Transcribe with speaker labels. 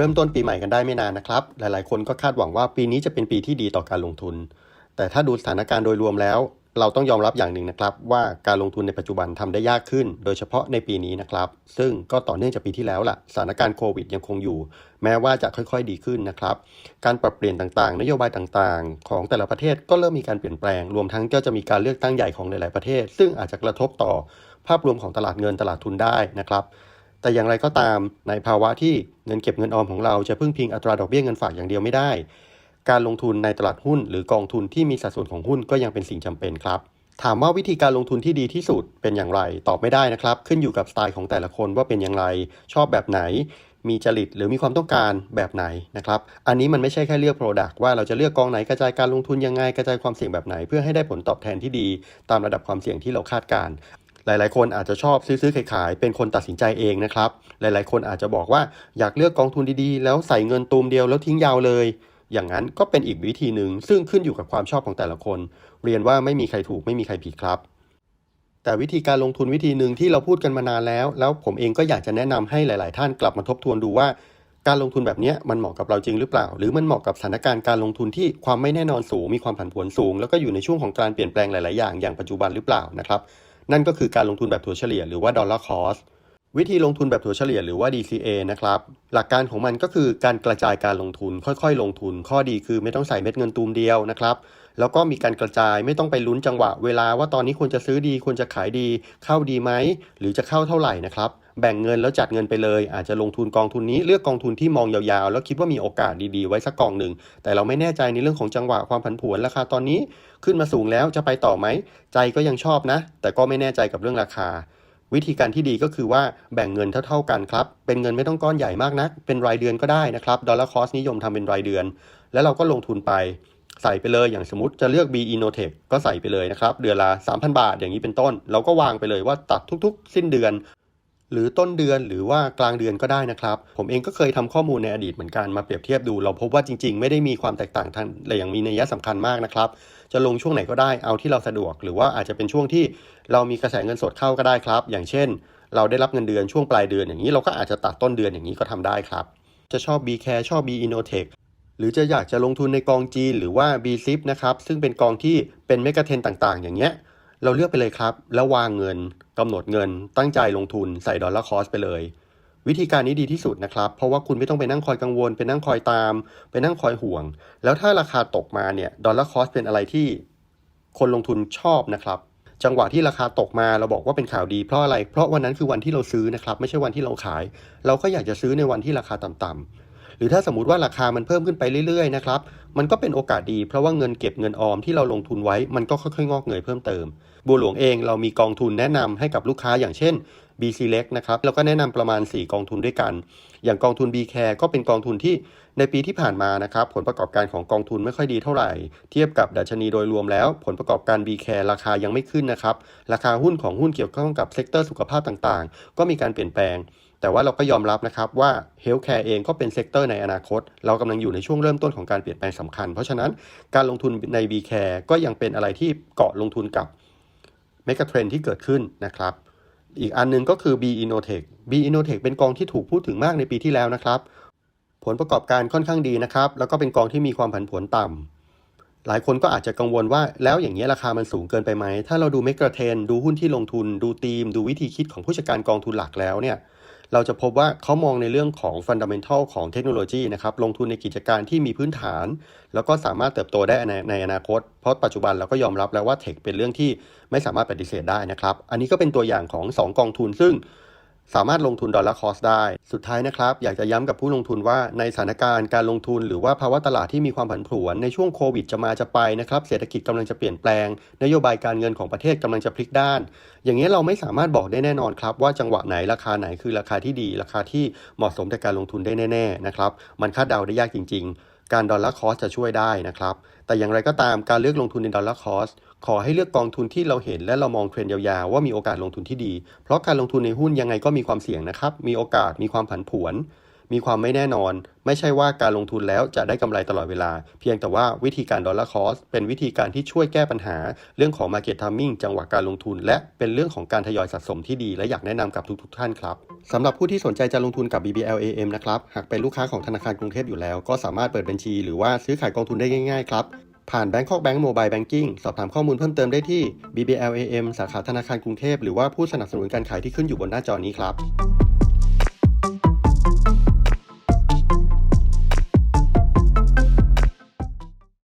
Speaker 1: เริ่มต้นปีใหม่กันได้ไม่นานนะครับ หลายๆ คนก็คาดหวังว่าปีนี้จะเป็นปีที่ดีต่อการลงทุน แต่ถ้าดูสถานการณ์โดยรวมแล้ว เราต้องยอมรับอย่างหนึ่งนะครับ ว่าการลงทุนในปัจจุบันทำได้ยากขึ้น โดยเฉพาะในปีนี้นะครับ ซึ่งก็ต่อเนื่องจากปีที่แล้วล่ะ สถานการณ์โควิดยังคงอยู่ แม้ว่าจะค่อยๆ ดีขึ้นนะครับ การปรับเปลี่ยนต่างๆ นโยบายต่างๆ ของแต่ละประเทศก็เริ่มมีการเปลี่ยนแปลง รวมทั้งก็จะมีการเลือกตั้งใหญ่ของหลายๆประเทศ ซึ่งอาจจะกระทบต่อภาพรวมของตลาดเงินตลาดทุนได้นะครับ แต่อย่างไรก็ตามในภาวะที่เงินเก็บเงินออมของเราจะพึ่งพิงอัตราดอกเบี้ยเงินฝากอย่างเดียวไม่ได้ การลงทุนในตลาดหุ้น หรือกองทุนที่มีสัดส่วนของหุ้นก็ยังเป็นสิ่งจำเป็นครับ ถามว่าวิธีการลงทุนที่ดีที่สุดเป็นอย่างไร ตอบไม่ได้นะครับ ขึ้นอยู่กับสไตล์ของแต่ละคนว่าเป็นอย่างไร ชอบแบบไหน มีจริตหรือมีความต้องการแบบไหนนะครับ อันนี้มันไม่ใช่แค่เลือก Product ว่าเราจะเลือกกองไหนกระจายการลงทุนยังไงกระจายความเสี่ยงแบบไหน เพื่อให้ได้ผลตอบแทนที่ดี ตามระดับความเสี่ยงที่เราคาดการ หลาย ๆ คนอาจจะชอบซื้อๆขายๆเป็นคนตัดสินใจเองนะครับ หลายๆ คนอาจจะบอกว่าอยากเลือกกองทุนดีๆ แล้วใส่เงินตูมเดียวแล้วทิ้งยาวเลย อย่างนั้นก็เป็นอีกวิธีหนึ่งซึ่งขึ้นอยู่กับความชอบของแต่ละคน เรียนว่าไม่มีใครถูกไม่มีใครผิดครับ แต่วิธีการลงทุนวิธีหนึ่งที่เราพูดกันมานานแล้ว แล้วผมเองก็อยากจะแนะนำให้หลาย ๆ ท่านกลับมาทบทวนดูว่า การลงทุนแบบนี้มันเหมาะกับเราจริงหรือเปล่า หรือมันเหมาะกับสถานการณ์การลงทุนที่ความไม่แน่นอนสูงมีความผันผวนสูง แล้วก็อยู่ในช่วงของการเปลี่ยนแปลงหลาย ๆ อย่างอย่างปัจจุบันหรือเปล่านะครับ นั่นก็คือการลงทุนแบบถัวเฉลี่ยหรือว่าดอลลาร์คอสวิธีลงทุนแบบถัวเฉลี่ยหรือว่า DCA นะครับ หลักการของมันก็คือการกระจายการลงทุนค่อยๆ ลงทุน ข้อดีคือไม่ต้องใส่เม็ดเงินตูมเดียวนะครับแล้วก็มีการกระจายไม่ต้องไปลุ้นจังหวะเวลาว่าตอนนี้ควรจะซื้อดีควรจะขายดี เข้าดีไหมหรือจะเข้าเท่าไหร่นะครับแบ่งเงินแล้วจัดเงินไปเลย อาจจะลงทุนกองทุนนี้เลือกกองทุนที่มองยาวๆ แล้วคิดว่ามีโอกาสดีๆ ไว้สักกองหนึ่ง แต่เราไม่แน่ใจในเรื่องของจังหวะความผันผวนราคาตอนนี้ขึ้นมาสูงแล้วจะไปต่อไหม ใจก็ยังชอบนะ แต่ก็ไม่แน่ใจกับเรื่องราคา วิธีการที่ดีก็คือว่าแบ่งเงินเท่าๆกันครับ เป็นเงินไม่ต้องก้อนใหญ่มากนัก เป็นรายเดือนก็ได้นะครับ ดอลลาร์คอสนิยมทำเป็นรายเดือน แล้วเราก็ลงทุนไป ใส่ไปเลยอย่างสมมติจะเลือก B Innotech ก็ใส่ไปเลยนะครับ เดือนละ 3,000 บาทอย่างนี้เป็นต้น เราก็วางไปเลยว่าตัดทุกๆ สิ้นเดือน หรือต้นเดือนหรือว่ากลางเดือนก็ได้นะครับ ผมเองก็เคยทำข้อมูลในอดีตเหมือนกันมาเปรียบเทียบดู เราพบว่าจริง ๆ ไม่ได้มีความแตกต่างทางอะไรอย่างมีนัยสำคัญมากนะครับ จะลงช่วงไหนก็ได้เอาที่เราสะดวก หรือว่าอาจจะเป็นช่วงที่เรามีกระแสเงินสดเข้าก็ได้ครับ อย่างเช่น เราได้รับเงินเดือนช่วงปลายเดือนอย่างนี้เราก็อาจจะตัดต้นเดือนอย่างนี้ก็ทำได้ครับจะชอบ B Care ชอบ B Innotech หรือจะอยากจะลงทุนในกองจีนหรือว่า B s i p นะครับ ซึ่งเป็นกองที่เป็นเมกะเทนต่างๆ อย่างเงี้ย เราเลือกไปเลยครับ แล้ววางเงินกำหนดเงิน ตั้งใจลงทุนใส่ดอลลาร์คอสไปเลย วิธีการนี้ดีที่สุดนะครับ เพราะว่าคุณไม่ต้องไปนั่งคอยกังวล ไปนั่งคอยตาม ไปนั่งคอยห่วง แล้วถ้าราคาตกมาเนี่ยดอลลาร์คอสเป็นอะไรที่คนลงทุนชอบนะครับจังหวะที่ราคาตกมาเราบอกว่าเป็นข่าวดีเพราะอะไร เพราะวันนั้นคือวันที่เราซื้อนะครับ ไม่ใช่วันที่เราขาย เราก็อยากจะซื้อในวันที่ราคาต่ำๆ หรือถ้าสมมติว่าราคามันเพิ่มขึ้นไปเรื่อยๆนะครับมันก็เป็นโอกาสดีเพราะว่าเงินเก็บเงินออมที่เราลงทุนไว้มันก็ค่อยๆ งอกเงยเพิ่มเติม บัวหลวงเองเรามีกองทุนแนะนำให้กับลูกค้าอย่างเช่น B Select นะครับแล้วก็แนะนำประมาณ 4 กองทุนด้วยกัน อย่างกองทุน B Care ก็เป็นกองทุนที่ในปีที่ผ่านมานะครับผลประกอบการของกองทุนไม่ค่อยดีเท่าไหร่ เทียบกับดัชนีโดยรวมแล้ว ผลประกอบการ B Care ราคายังไม่ขึ้นนะครับราคาหุ้นของหุ้นเกี่ยวข้องกับเซกเตอร์สุขภาพต่างๆ ก็มีการเปลี่ยนแปลง แต่ว่าเราก็ยอมรับนะครับว่าเฮลท์แคร์เองก็เป็นเซกเตอร์ในอนาคต เรากำลังอยู่ในช่วงเริ่มต้นของการเปลี่ยนแปลงสำคัญ เพราะฉะนั้นการลงทุนใน B Care ก็ยังเป็นอะไรที่เกาะลงทุนกับเมกะเทรนที่เกิดขึ้นนะครับ อีกอันหนึงก็คือ B Innotech B Innotech เป็นกองที่ถูกพูดถึงมากในปีที่แล้วนะครับ ผลประกอบการค่อนข้างดีนะครับ แล้วก็เป็นกองที่มีความผันผวนต่ำหลายคนก็อาจจะกังวลว่าแล้วอย่างนี้ราคามันสูงเกินไปไหม ถ้าเราดูเมกะเทรนดูหุ้นที่ลงทุน ดูธีม ดูวิธีคิดของผู้จัดการกองทุนหลักแล้วเนี่ย เราจะพบว่าเขามองในเรื่องของฟันดัมเ n นทัลของเทคโนโลยีนะครับลงทุนในกิจการที่มีพื้นฐาน แล้วก็สามารถเติบโตได้ในในอนาคต เพราะปัจจุบันเราก็ยอมรับแล้วว่าเทคเป็นเรื่องที่ไม่สามารถปฏิเสธได้นะครับ อันนี้ก็เป็นตัวอย่างของ 2 กองทุนซึ่ง สามารถลงทุนดอลลาร์คอสได้ สุดท้ายนะครับ อยากจะย้ำกับผู้ลงทุนว่าในสถานการณ์การลงทุน หรือว่าภาวะตลาดที่มีความผันผวนในช่วงโควิดจะมาจะไปนะครับเศรษฐกิจกำลังจะเปลี่ยนแปลง นโยบายการเงินของประเทศกำลังจะพลิกด้าน อย่างนี้เราไม่สามารถบอกได้แน่นอนครับ ว่าจังหวะไหนราคาไหนคือราคาที่ดี ราคาที่เหมาะสมในการลงทุนได้แน่ๆนะครับมันคาดเดาได้ยากจริง ๆ การดอลลาร์คอสจะช่วยได้นะครับ แต่อย่างไรก็ตามการเลือกลงทุนในดอลลาร์คอสขอให้เลือกกองทุนที่เราเห็นและเรามองเทรนยาวๆว่ามีโอกาสลงทุนที่ดี เพราะการลงทุนในหุ้นยังไงก็มีความเสี่ยงนะครับ มีโอกาสมีความผันผวน มีความไม่แน่นอน ไม่ใช่ว่าการลงทุนแล้วจะได้กำไรตลอดเวลา เพียงแต่ว่าวิธีการดอลลาร์คอสเป็นวิธีการที่ช่วยแก้ปัญหา เรื่องของ Market Timing จังหวะการลงทุน และเป็นเรื่องของการทยอยสะสมที่ดี และอยากแนะนำกับทุกๆท่านครับสำหรับผู้ที่สนใจจะลงทุนกับ BBLAM นะครับหากเป็นลูกค้าของธนาคารกรุงเทพอยู่แล้ว ก็สามารถเปิดบัญชี หรือว่าซื้อขายกองทุนได้ง่ายๆครับผ่าน Bangkok Bank Mobile Banking สอบถามข้อมูลเพิ่มเติมได้ที่ BBLAM สาขาธนาคารกรุงเทพหรือว่าผู้สนับสนุนการขายที่ขึ้นอยู่บนหน้าจอนี้ครับ